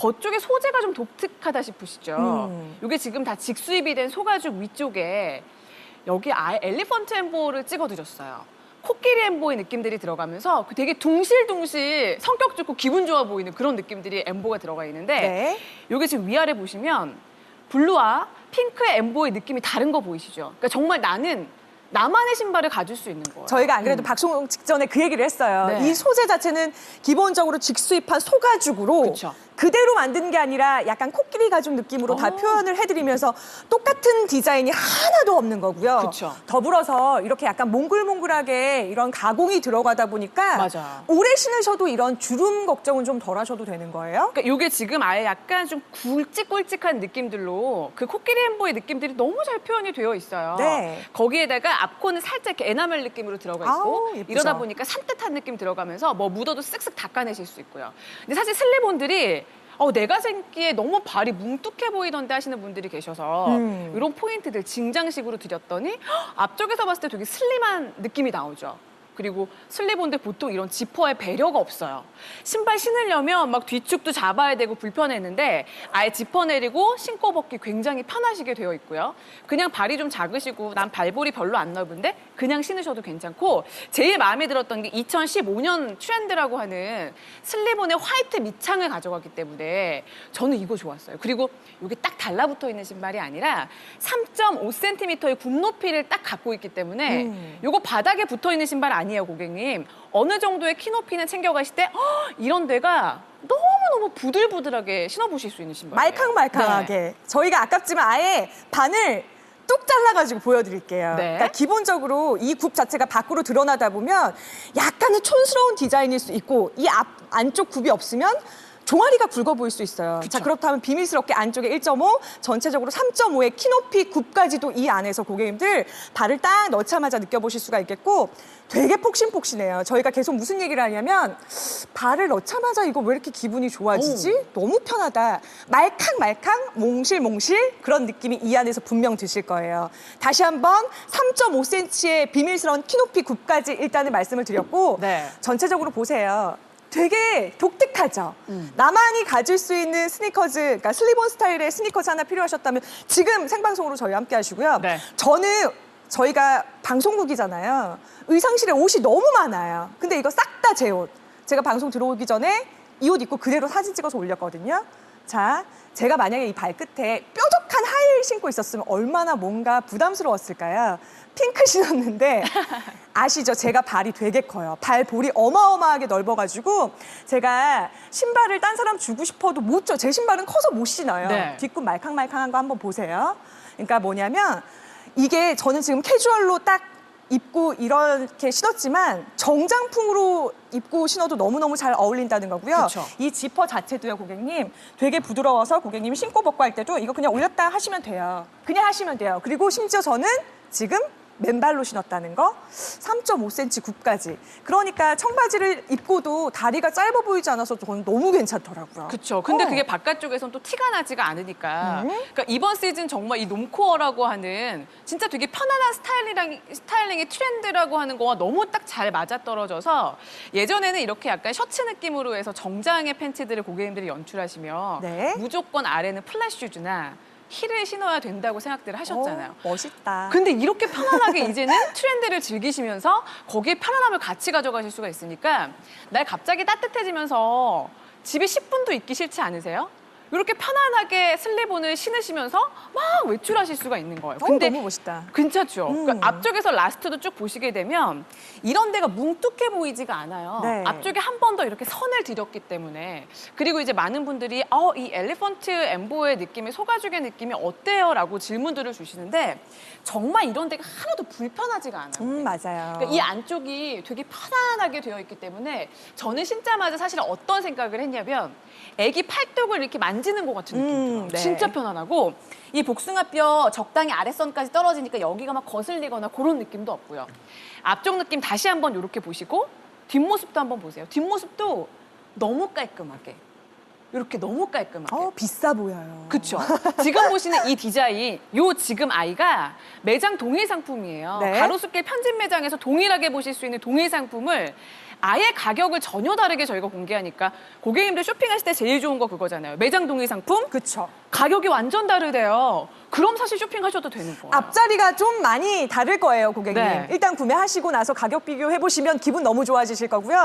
겉쪽에 소재가 좀 독특하다 싶으시죠? 음. 이게 지금 다 직수입이 된 소가죽 위쪽에 여기 아예 엘리펀트 엠보를 찍어드렸어요. 코끼리 엠보의 느낌들이 들어가면서 그 되게 둥실둥실 성격 좋고 기분 좋아 보이는 그런 느낌들이 엠보가 들어가 있는데 네. 이게 지금 위아래 보시면 블루와 핑크의 엠보의 느낌이 다른 거 보이시죠? 그러니까 정말 나는 나만의 신발을 가질 수 있는 거예요. 저희가 안 그래도 방송 직전에 그 얘기를 했어요. 음. 네. 이 소재 자체는 기본적으로 직수입한 소가죽으로 그쵸. 그대로 만든 게 아니라 약간 코끼리 가죽 느낌으로 다 어. 표현을 해드리면서 똑같은 디자인이 하나도 없는 거고요. 그쵸. 더불어서 이렇게 약간 몽글몽글하게 이런 가공이 들어가다 보니까 맞아. 오래 신으셔도 이런 주름 걱정은 좀 덜 하셔도 되는 거예요. 그러니까 이게 지금 아예 약간 좀 굵직굵직한 느낌들로 그 코끼리 엠보의 느낌들이 너무 잘 표현이 되어 있어요. 네. 거기에다가 앞코는 살짝 이렇게 에나멜 느낌으로 들어가 있고 아우. 이러다 보니까 산뜻한 느낌 들어가면서 뭐 묻어도 쓱쓱 닦아내실 수 있고요. 근데 사실 슬리본들이 어, 내가 생기에 너무 발이 뭉툭해 보이던데 하시는 분들이 계셔서 음. 이런 포인트들 증장식으로 드렸더니 헉, 앞쪽에서 봤을 때 되게 슬림한 느낌이 나오죠. 그리고 슬리본들 보통 이런 지퍼에 배려가 없어요. 신발 신으려면 막 뒤축도 잡아야 되고 불편했는데 아예 지퍼 내리고 신고 벗기 굉장히 편하시게 되어 있고요. 그냥 발이 좀 작으시고 난 발볼이 별로 안 넓은데 그냥 신으셔도 괜찮고 제일 마음에 들었던 게 2015년 트렌드라고 하는 슬리본의 화이트 밑창을 가져갔기 때문에 저는 이거 좋았어요. 그리고 이게 딱 달라붙어 있는 신발이 아니라 3.5cm의 굽 높이를 딱 갖고 있기 때문에 음. 요거 바닥에 붙어 있는 신발 아니에요, 고객님. 어느 정도의 키 높이는 챙겨가실 때 헉, 이런 데가 너무너무 부들부들하게 신어보실 수 있는 신발이에요. 말캉말캉하게. 네. 저희가 아깝지만 아예 반을 뚝 잘라가지고 보여드릴게요. 네. 그러니까 기본적으로 이 굽 자체가 밖으로 드러나다 보면 약간은 촌스러운 디자인일 수 있고 이 앞 안쪽 굽이 없으면 종아리가 굵어 보일 수 있어요. 자 그렇다면 비밀스럽게 안쪽에 1.5, 전체적으로 3.5의 키높이 굽까지도 이 안에서 고객님들 발을 딱 넣자마자 느껴보실 수가 있겠고 되게 폭신폭신해요. 저희가 계속 무슨 얘기를 하냐면 발을 넣자마자 이거 왜 이렇게 기분이 좋아지지? 너무 편하다. 말캉말캉, 몽실몽실 그런 느낌이 이 안에서 분명 드실 거예요. 다시 한번 3.5cm의 비밀스러운 키높이 굽까지 일단은 말씀을 드렸고 네. 전체적으로 보세요. 되게 독특하죠. 음. 나만이 가질 수 있는 스니커즈, 그러니까 슬리본 스타일의 스니커즈 하나 필요하셨다면 지금 생방송으로 저희 함께 하시고요. 네. 저는 저희가 방송국이잖아요. 의상실에 옷이 너무 많아요. 근데 이거 싹 다 제 옷. 제가 방송 들어오기 전에 이 옷 입고 그대로 사진 찍어서 올렸거든요. 자, 제가 만약에 이 발끝에 뾰족한 하이힐 신고 있었으면 얼마나 뭔가 부담스러웠을까요? 핑크 신었는데 아시죠? 제가 발이 되게 커요. 발볼이 어마어마하게 넓어가지고 제가 신발을 딴 사람 주고 싶어도 못 줘. 제 신발은 커서 못 신어요. 네. 뒷굽 말캉말캉한 거 한번 보세요. 그러니까 뭐냐면 이게 저는 지금 캐주얼로 딱 입고 이렇게 신었지만 정장풍으로 입고 신어도 너무너무 잘 어울린다는 거고요. 그쵸. 이 지퍼 자체도요, 고객님. 되게 부드러워서 고객님이 신고 벗고 할 때도 이거 그냥 올렸다 하시면 돼요. 그냥 하시면 돼요. 그리고 심지어 저는 지금 맨발로 신었다는 거 3.5cm 굽까지. 그러니까 청바지를 입고도 다리가 짧아 보이지 않아서 저는 너무 괜찮더라고요. 그렇죠. 근데 어. 그게 바깥쪽에선 또 티가 나지가 않으니까. 음. 그러니까 이번 시즌 정말 이 놈코어라고 하는 진짜 되게 편안한 스타일링, 스타일링의 트렌드라고 하는 거와 너무 딱 잘 맞아떨어져서 예전에는 이렇게 약간 셔츠 느낌으로 해서 정장의 팬츠들을 고객님들이 연출하시면 네. 무조건 아래는 플랫 슈즈나 힐을 신어야 된다고 생각들을 하셨잖아요. 어, 멋있다. 근데 이렇게 편안하게 이제는 트렌드를 즐기시면서 거기에 편안함을 같이 가져가실 수가 있으니까 날 갑자기 따뜻해지면서 집에 10분도 있기 싫지 않으세요? 이렇게 편안하게 슬리본을 신으시면서 막 외출하실 수가 있는 거예요. 어, 근데 너무 멋있다. 괜찮죠? 음. 그러니까 앞쪽에서 라스트도 쭉 보시게 되면 이런 데가 뭉툭해 보이지가 않아요. 네. 앞쪽에 한 번 더 이렇게 선을 들였기 때문에 그리고 이제 많은 분들이 어, 이 엘리펀트 엠보의 느낌이 소가죽의 느낌이 어때요? 라고 질문들을 주시는데 정말 이런 데가 하나도 불편하지가 않아요. 음, 맞아요. 그러니까 이 안쪽이 되게 편안하게 되어 있기 때문에 저는 신자마자 사실 어떤 생각을 했냐면 애기 팔뚝을 이렇게 만 지는 것 같은 느낌이 음, 들어요. 네. 진짜 편안하고 이 복숭아뼈 적당히 아랫선까지 떨어지니까 여기가 막 거슬리거나 그런 느낌도 없고요. 앞쪽 느낌 다시 한번 이렇게 보시고 뒷모습도 한번 보세요. 뒷모습도 너무 깔끔하게 이렇게 너무 깔끔하게. 어, 비싸 보여요. 그렇죠. 지금 보시는 이 디자인, 요 지금 아이가 매장 동일 상품이에요. 네. 가로수길 편집 매장에서 동일하게 보실 수 있는 동일 상품을 아예 가격을 전혀 다르게 저희가 공개하니까 고객님들 쇼핑하실 때 제일 좋은 거 그거잖아요. 매장 동일 상품 그렇죠. 가격이 완전 다르대요. 그럼 사실 쇼핑하셔도 되는 거예요. 앞자리가 좀 많이 다를 거예요, 고객님. 네. 일단 구매하시고 나서 가격 비교해 보시면 기분 너무 좋아지실 거고요.